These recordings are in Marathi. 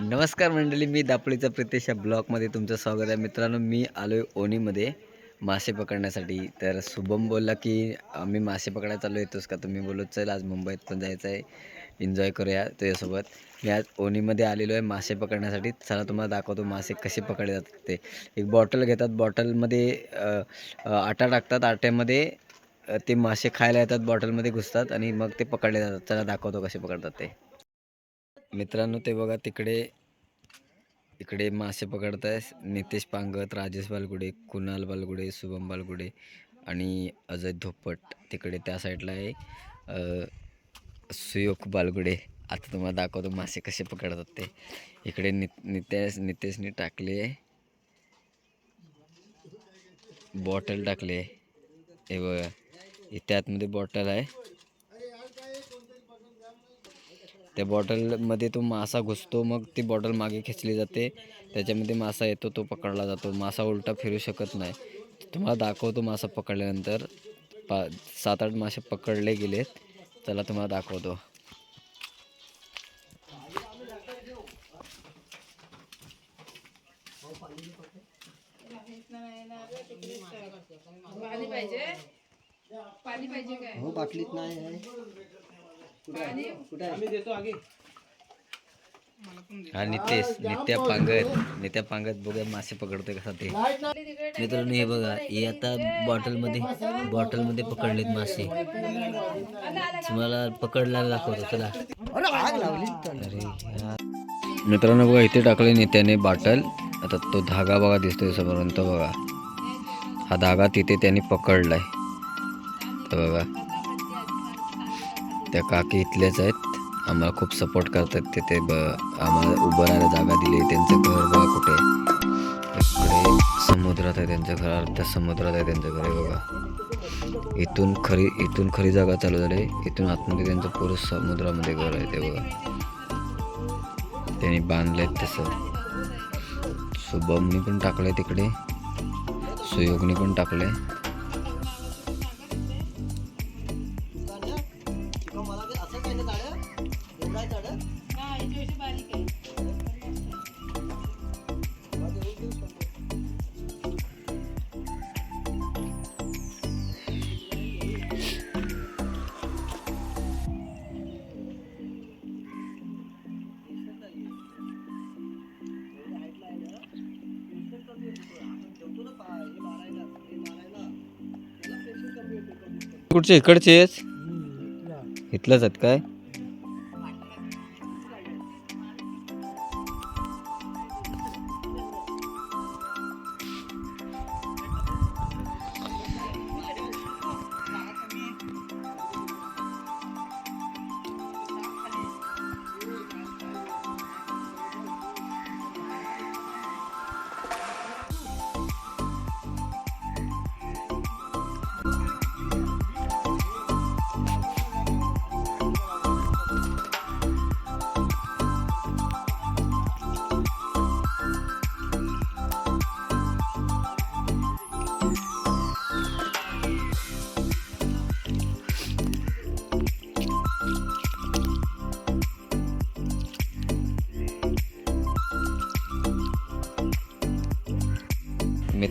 नमस्कार मंडळी मी दापोलीचा प्रितेश या ब्लॉगमध्ये तुमचं स्वागत आहे. मित्रांनो मी आलो आहे ओणीमध्ये मासे पकडण्यासाठी. तर शुभम बोलला की आम्ही मासे पकडायला चालू येतोस का? तुम्ही बोलत चल आज मुंबईत पण जायचं आहे. एन्जॉय करूया तुझ्यासोबत. मी आज ओणीमध्ये आलेलो आहे मासे पकडण्यासाठी. चला तुम्हाला दाखवतो मासे कसे पकडले जातात ते. एक बॉटल घेतात. बॉटलमध्ये आटा टाकतात. आट्यामध्ये ते मासे खायला येतात. बॉटलमध्ये घुसतात आणि मग ते पकडले जातात. चला दाखवतो कसे पकडतात ते. मित्रांनो ते बघा तिकडे इकडे मासे पकडत आहे नितेश पांगत राजेश बालगुडे कुणाल बालगुडे शुभम बालगुडे आणि अजय धोपट तिकडे त्या साईडला आहे. सुयोग बालगुडे आता तुम्हाला दाखवतो मासे कसे पकडतात ते. इकडे नि नितेश नितेशने टाकले. बॉटल टाकले. हे बघा इथे आतमध्ये बॉटल आहे. त्या बॉटलमध्ये तो मासा घुसतो मग ती बॉटल मागे खेचली जाते. त्याच्यामध्ये मासा येतो तो पकडला जातो. मासा उलटा फिरू शकत नाही. तुम्हाला दाखवतो मासा पकडल्यानंतर. पा सात आठ मासे पकडले गेलेत. चला तुम्हाला दाखवतो. पाणी पाहिजे? पाणी पाहिजे काय? हो बाटलीत नाही आहे. कुठे हा नितेश नित्या पांगत नित्या पांगत बघा मासे पकडतोय कसा ते मित्रांनो हे बघा हे आता बॉटलमध्ये बॉटलमध्ये पकडलेत मासे. तुम्हाला पकडला दाखवतो चला. अरे आग लावली. तर. अरे यार. मित्रांनो बघा इथे टाकले नित्याने बाटल आता तो धागा बघा दिसतोय समोरून तो बघा. हा धागा तिथे त्यांनी पकडलाय. तर बघा. त्या काकी इथल्याच आहेत. आम्हाला खूप सपोर्ट करतात तिथे. ब आम्हाला उभं राहायला जागा दिली त्यांचं घर बघा कुठे इकडे समुद्रात आहे त्यांचं घर. अर्ध्या समुद्रात आहे त्यांचं घर आहे बघा. इथून खरी इथून खरी जागा चालू झाली. इथून आतमध्ये त्यांचं पुरुष समुद्रामध्ये घर आहे ते बघा. त्यांनी बांधलंय तसं. शुभमनी पण टाकलंय तिकडे. सुयोगनी पण टाकलंय. कुठचे इकडचेच. इथलंच आहेत काय?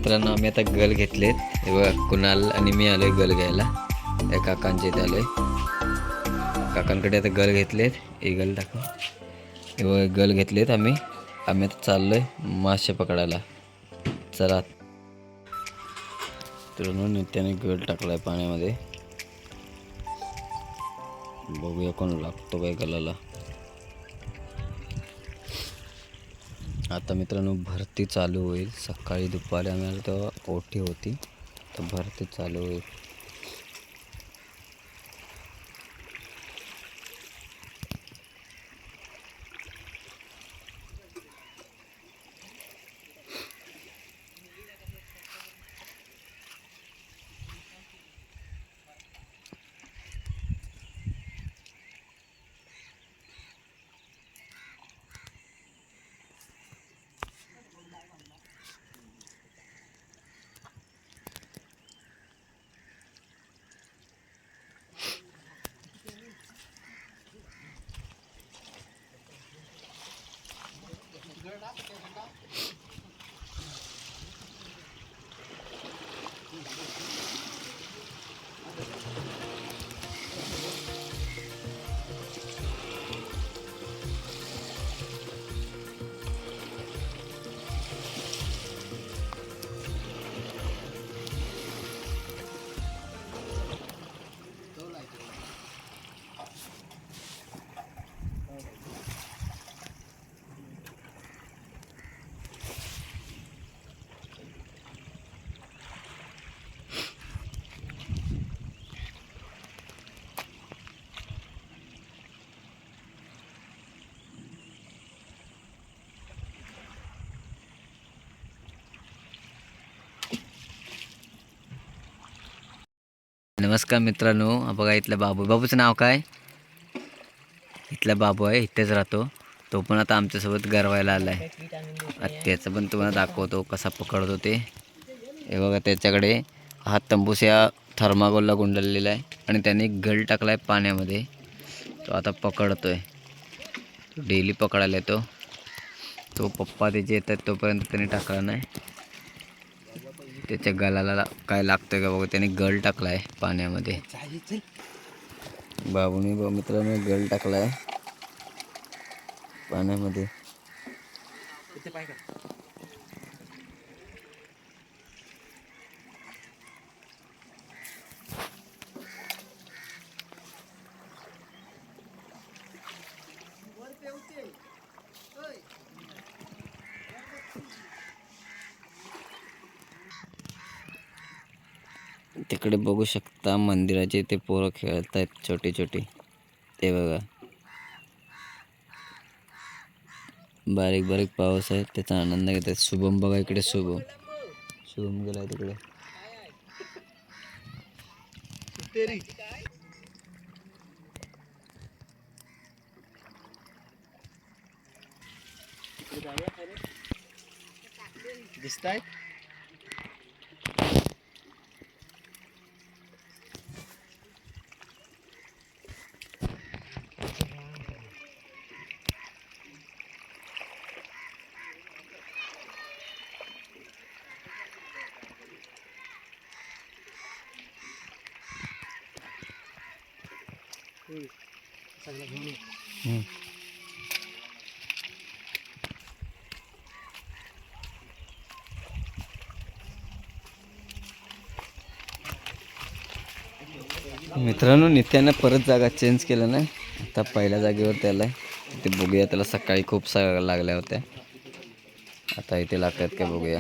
मित्रांनो आम्ही आता गल घेतलेत. हे कुणाल आणि मी आलोय गल घ्यायला. त्या काकांच्या इथे आलोय. काकांकडे आता गल घेतलेत. हे गल टाकून हे गल घेतलेत आम्ही. आम्ही आता चाललोय मासे पकडायला. चला. मित्रांनो नित्याने गल टाकलाय पाण्यामध्ये. बघूया कोण लागतो काय गलाला. आता मित्रांनो भरती चालू होईल. सकाळी दुपारी आम्हाला तेव्हा ओटी होती. तर भरती चालू होईल. नमस्कार मित्रांनो. बघा इथला बाबू. बाबूचं नाव काय? इथला बाबू आहे इथेच राहतो. तो पण आता आमच्यासोबत गरवायला आला आहे त्याचं पण तुम्हाला दाखवतो कसा पकडतो ते. हे बघा त्याच्याकडे हा तंबूस या थर्मागोलला गुंडलेला आहे आणि त्याने गल टाकला आहे पाण्यामध्ये. तो आता पकडतो आहे डेली पकडायला येतो. तो पप्पा त्याचे येतात तोपर्यंत त्याने टाकला नाही. त्याच्या गलाला ला- काय लागतंय का बघा? त्याने गल टाकला आहे पाण्यामध्ये बाबूने मित्रांनो गल टाकला आहे पाण्यामध्ये तिकडे बघू शकता मंदिराचे ते पोरं खेळत आहेत छोटे छोटे. ते बघा. बारीक बारीक पाऊस आहे त्याचा आनंद घेत आहेत शुभम बघा इकडे शुभम. शुभम गेलाय तिकडे. दिसत आहे मित्रांनो नित्यानं परत जागा चेंज केलं नाही. आता पहिल्या जागेवर त्याला ते बघूया त्याला सकाळी खूप सा लागल्या होत्या. आता इथे लागतात का बघूया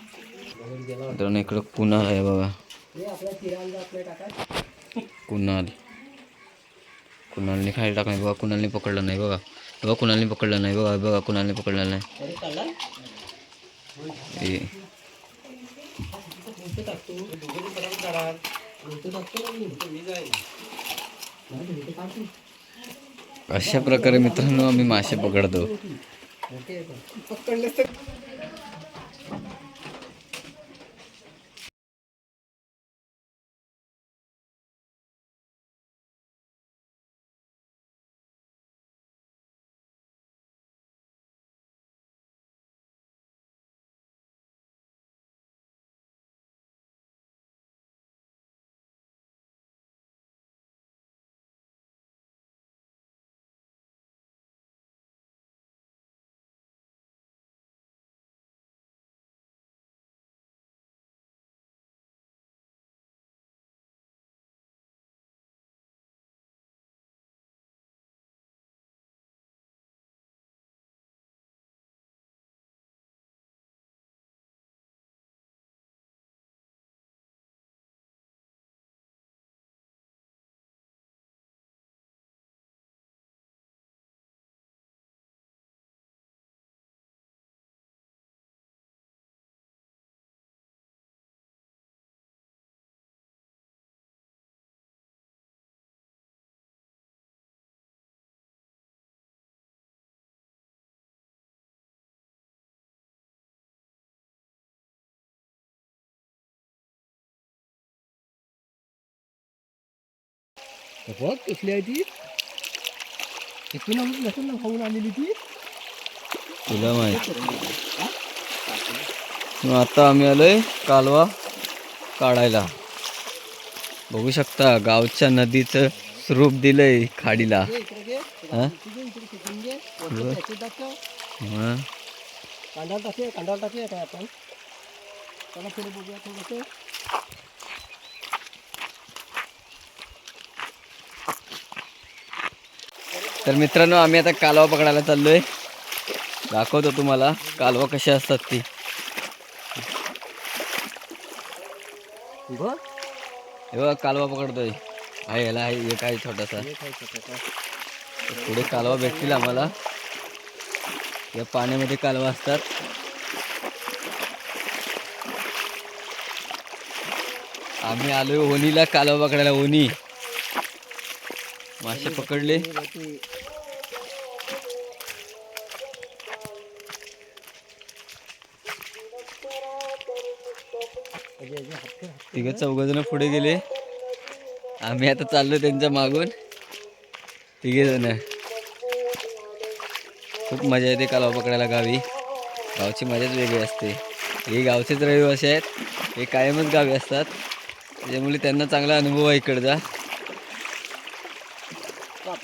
मित्रांनो इकडं कुणाल आहे बघा कुणाल कुणालने खाली टाकलं नाही बघा कुणालने पकडलं नाही बघा बघा कुणालने पकडलं नाही बघा बघा कुणालने पकडलं नाही हे. अशा प्रकारे मित्रांनो आम्ही मासे पकडतो. बघ कसली आहे ती? इथून नसून खाऊन आलेली ती. तुला माहीत. आता आम्ही आलोय कालवा काढायला. बघू शकता गावच्या नदीचं स्वरूप दिलंय खाडीला. कांदा टाकूया कांदा टाकूया काय आपण? चला पुढे बघूया थोडंसं. तर मित्रांनो आम्ही आता कालवा पकडायला चाललोय. दाखवतो तुम्हाला कालवा कशा असतात ती. बघ. कालवा पकडतोय. आहे याला आहे एक आहे छोटासा. पुढे कालवा भेटतील आम्हाला. या पाण्यामध्ये कालवा असतात. आम्ही आलोय ओणीला कालवा पकडायला ओणी मासे पकडले. तिघ चौघ जण पुढे गेले. आम्ही आता चाललो त्यांच्या मागून. तिघे जण खूप मजा येते कालवा पकडायला गावी. गावची मजाच वेगळी असते. हे गावचेच रहिवासी आहेत. हे कायमच गावी असतात. त्याच्यामुळे त्यांना चांगला अनुभव आहे इकडचा.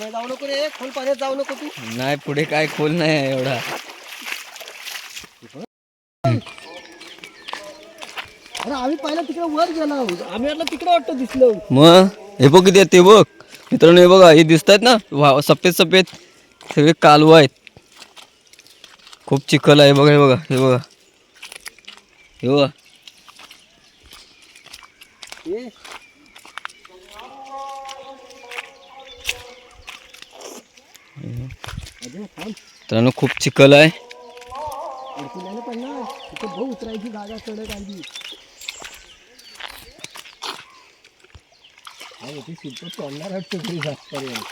जाऊ नको रे. खोल पाण्यात जाऊ नको तू. नाही पुढे काय खोल नाही आहे एवढा. आम्ही पहिला तिकडे वर गेलो. आम्ही वाटलं तिकडे वाटतं दिसलं. मग? हे बघ किती ते बघ. मित्रांनो हे बघा हे दिसत आहेत ना? वा सफेद सफेद. सगळे कालवा आहेत. खूप चिखल आहे. बघा हे बघा हे बघा. हे बघा. मित्रांनो खूप चिखल आहे. तिथे भाऊ उतरायची जागा आली हा ती शिल्प तोडणार वाटतं घरी जास्तपर्यंत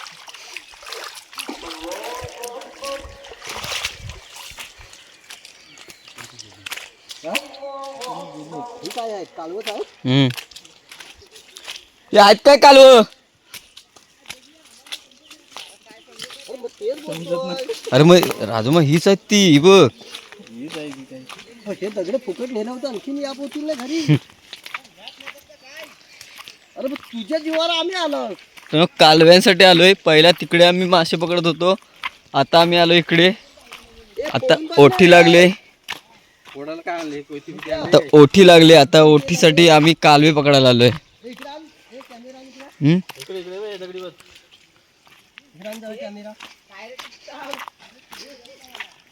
काय कालवत हम्म. हे आहेत काय कालव अरे मग तेच बोलतोय. अरे मग राजू मग हीच आहेत ती ही बघ हे दगड फुकट नेलं होतं आणखीन या पोतील घरी तुझ्या जीवावर आम्ही आलो तर कालव्यांसाठी आलोय. पहिला तिकडे आम्ही मासे पकडत होतो. आता आम्ही आलो इकडे. आता ओठी लागले. आता ओठी लागली. आता ओठीसाठी आम्ही कालवे पकडायला आलोय. हे इकडे. इकडे.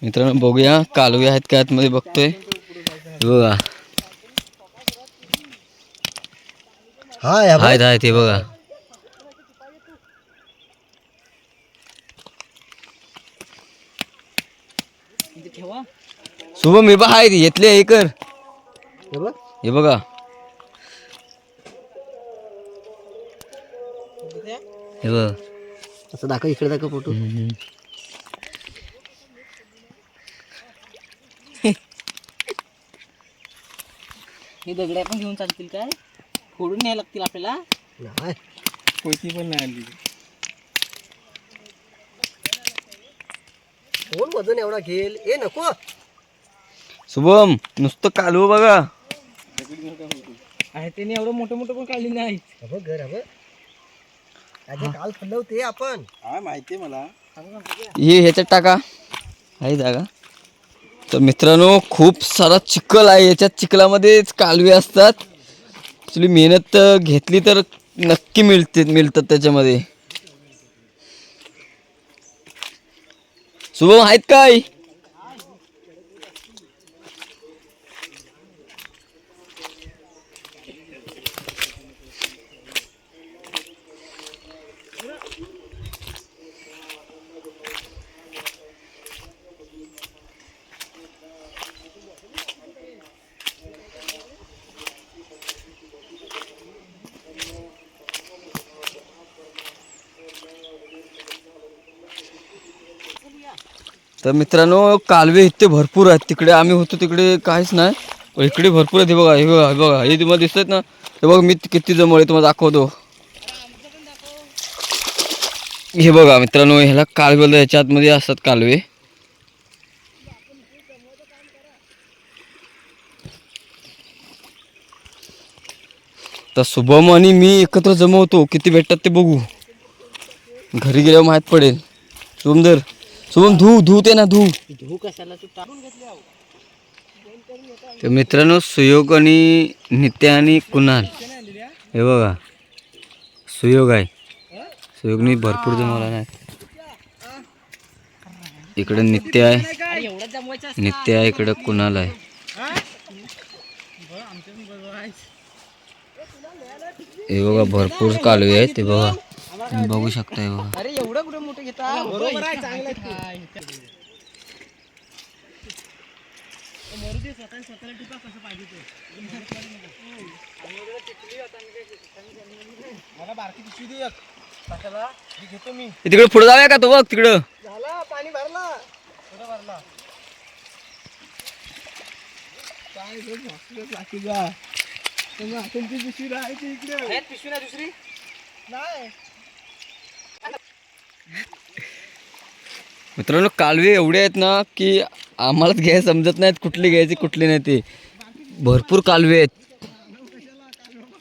मित्रांनो बघूया. कालवे आहेत का आतमध्ये बघतोय. हे बघा हा आहेत आहेत हे बघा. शुभम हे बघ आहेत येतले हे कर. हे बघ. हे बघा. हे बघ. असं दाखव इकडे दाखव फोटो. हे दगड्या पण घेऊन चालतील काय? फोडून न्यायला लागतील आपल्याला? नाही. कोयती पण नाही आणली. कोण वजन एवढा घेईल? ए नको. शुभम नुसतं कालवं बघा. आहे त्याने एवढं मोठं मोठं पण काढली नाही. हे घर अजून काल खाल्लं होते आपण. हा माहिती मला. हे ह्याच्यात टाका. आहे जागा. तर मित्रांनो खूप सारा चिखल आहे. याच्यात चिखलामध्येच कालवे असतात. ॲक्च्युली मेहनत घेतली तर नक्की मिळते मिळतात त्याच्यामध्ये. शुभम आहेत काय तर मित्रांनो कालवे इथे भरपूर आहेत. तिकडे आम्ही होतो तिकडे काहीच नाही. इकडे भरपूर आहेत. हे बघा हे बघा हे बघा. हे तुम्हाला दिसत ना? हे बघा मी किती जमवले तुम्हाला दाखवतो. हे बघा मित्रांनो ह्याला कालवे ह्याच्या आतमध्ये असतात कालवे. तर शुभम आणि मी एकत्र जमवतो. किती भेटतात ते बघू. घरी गेल्यावर माहीत पडेल. शुभम धर शुभम धू धू ते ना धू. धू कशाला तू टाकून घेतली तर मित्रांनो सुयोग आणि नित्या आणि कुणाल. हे बघा. सुयोग आहे. सुयोगनी भरपूर जमवला नाही. इकडे नित्य आहे. नित्य आहे इकडे कुणाल आहे. हे बघा भरपूर कालवे आहेत ते बघा. तुम्ही बघू शकता हे बघा. अरे एवढं कुठे मोठं घेता? बरोबर आहे चांगलं घेतो मी. तिकडे पुढे जाऊया का तो बघ तिकडं? झाला पाणी भरला. भरला. काय रे बापरे, बाकीचा तुम्ही हातांची पिशवी राहायची इकडे. पिशवी ना दुसरी? नाही. मित्रांनो कालवे एवढे आहेत ना की आम्हालाच घ्याय समजत नाहीत कुठली घ्यायची कुठली नाही ते. भरपूर कालवे आहेत.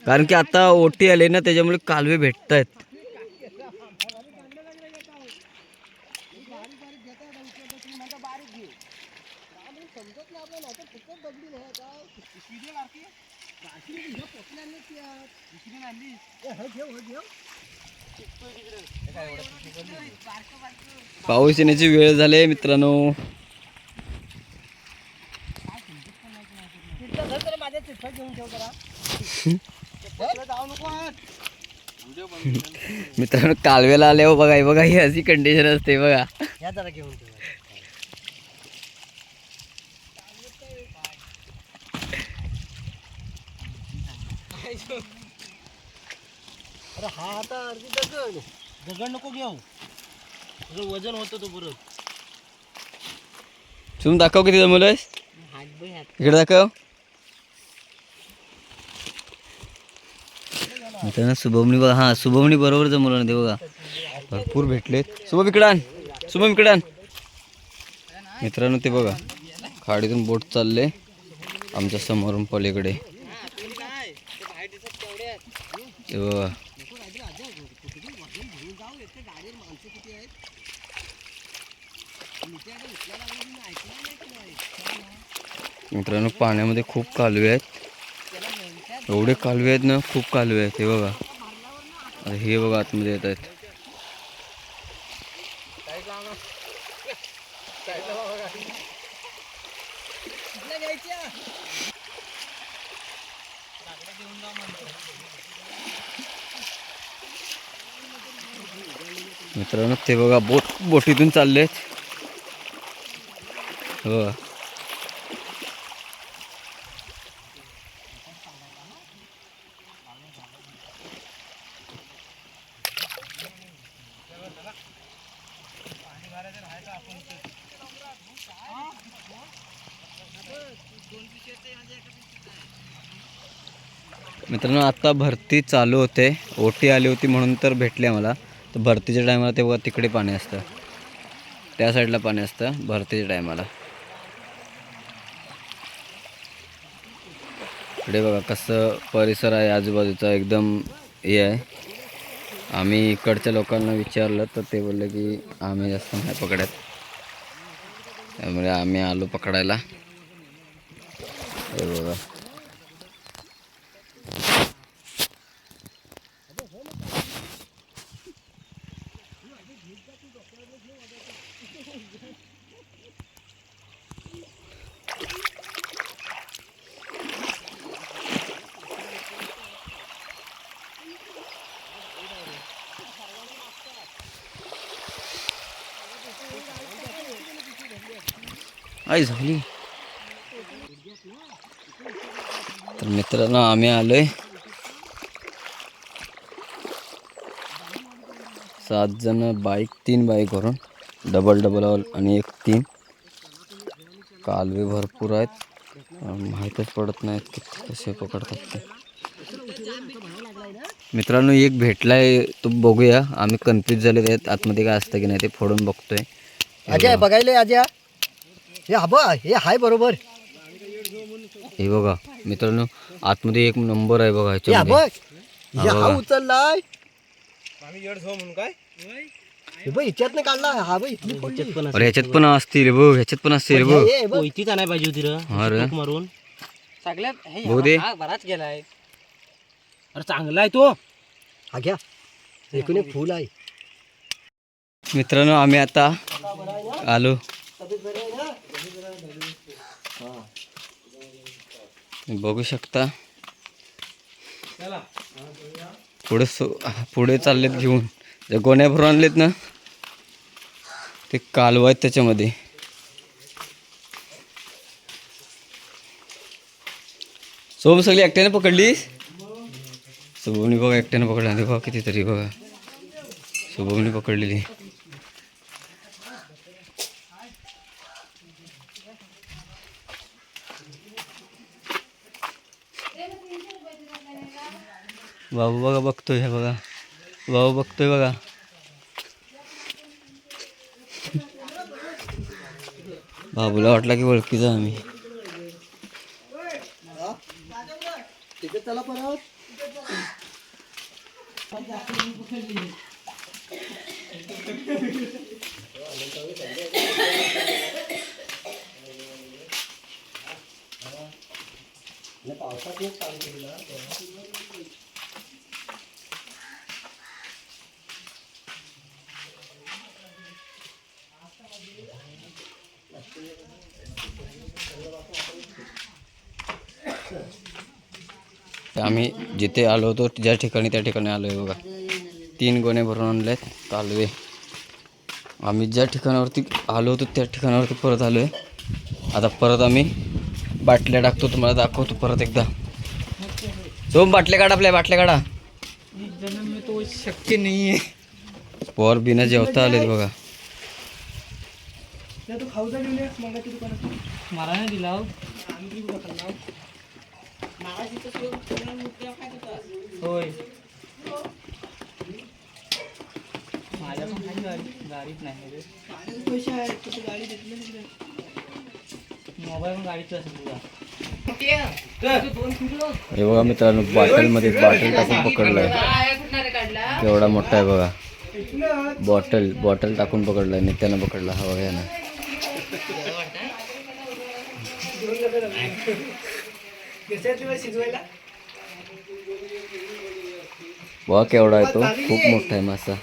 कारण की आता ओटी आले ना त्याच्यामुळे कालवे भेटत आहेत पाऊस येण्याची वेळ झाली मित्रांनो. मित्रांनो कालव्याला आल्यावर हो बघा बघा ही अशी कंडिशन असते बघा या जरा घेऊन ठेव अरे हा आता अर्धी दगड. दगड नको घेऊ. तुझं वजन होतं तो परत तुम्ही दाखव किती जमवलंयस हात बघ हात इकडे दाखव. मित्रांनो शुभमनी बघा हा शुभमनी बरोबर जमवलं ना ते बघा. भरपूर भेटलेत. शुभम इकडे आण. शुभम इकडे आण. मित्रांनो ते बघा. खाडीतून बोट चालले. आमच्या समोरून पलीकडे. ते बघा. मित्रांनो पाण्यामध्ये खूप कालवे आहेत. एवढे कालवे आहेत ना खूप कालवे आहेत. हे बघा. हे बघा आतमध्ये येत आहेत. मित्रांनो ते बघा बोट बोटीतून चालले आहेत बघा. आता भरती चालू होते. ओटी आली होती म्हणून तर भेटले मला तर भरतीच्या टायमाला ते बघा तिकडे पाणी असतं. त्या साईडला पाणी असतं भरतीच्या टायमाला. इकडे बघा कसं परिसर आहे. आजूबाजूचा एकदम हे आहे. आम्ही इकडच्या लोकांना विचारलं तर ते बोलले की आम्ही जास्त नाही पकडत. त्यामुळे आम्ही आलो पकडायला. हे बघा. आई झाली. तर मित्रांनो आम्ही आलोय. सात जण बाईक तीन बाईकवरून डबल डबल आणि एक तीन कालवे भरपूर आहेत. माहीतच पडत नाहीत किती कसे पकडतात ते. मित्रांनो एक भेटलाय तो बघूया. आम्ही कन्फ्यूज झाले आहेत. आतमध्ये काय असतं की नाही ते फोडून बघतोय. अजय बघायला अजय? हे हा हे हाय बरोबर. हे बघा मित्रांनो आतमध्ये एक नंबर आहे बघा हे हा हे हा हा. उचललाय. हे बघ हिच्यातनं काढला हा बघ इथली पडली. पण अरे ह्याच्यात पण असतील रे बघ ह्याच्यात पण असतील रे हे बघ. कोयतीच आणाय पाहिजे होती रे हा रे. टोक मारून. सगळ्यात हे बघू दे. हा बराच गेलाय. अरे चांगला आहे तो. हा घ्या. एकूण एक फुल आहे. मित्रांनो आम्ही आता आलो. बघू शकता. पुढे सो पुढे चाललेत घेऊन. जे गोण्या भरून आणलेत ना ते कालवा आहेत त्याच्यामध्ये. सोम सगळी एकट्याने पकडली शुभमनी बघा एकट्याने पकडला. ते बघा कितीतरी बघा. शुभमनी पकडलेली. बाबू बघा बघतोय हे बघा भाऊ बघतोय बघा बाबूला वाटला की ओळखीचा आम्ही पावसात चला परत तर आम्ही जिथे आलो होतो ज्या ठिकाणी त्या ठिकाणी आलो आहे बघा. तीन गोणे भरून आणले आहेत कालवे आम्ही ज्या ठिकाणावरती आलो होतो त्या ठिकाणावरती परत आलो आहे आता परत आम्ही बाटल्या टाकतो तुम्हाला दाखवतो परत एकदा. दोन बाटल्या काढा आपल्या बाटल्या काढा. तो शक्य नाही आहे पोर बिना जेवता आलेत बघा मला नाही दिला. होय. माझ्या पण काही गाडी गाडीत नाही रे. पैसे आहेत तू गाडी घेतली मोबाईल पण गाडीच असेल तुझा. हे बघा मित्रांनो बॉटलमध्ये बॉटल टाकून पकडलंय. काढला केवढा मोठा आहे बघा. बॉटल बॉटल टाकून पकडलाय नित्यानं पकडला. हा बघा ना घेतल्या वेळ शिजवायला? बघा केवढा आहे तो. खूप मोठा आहे मासा.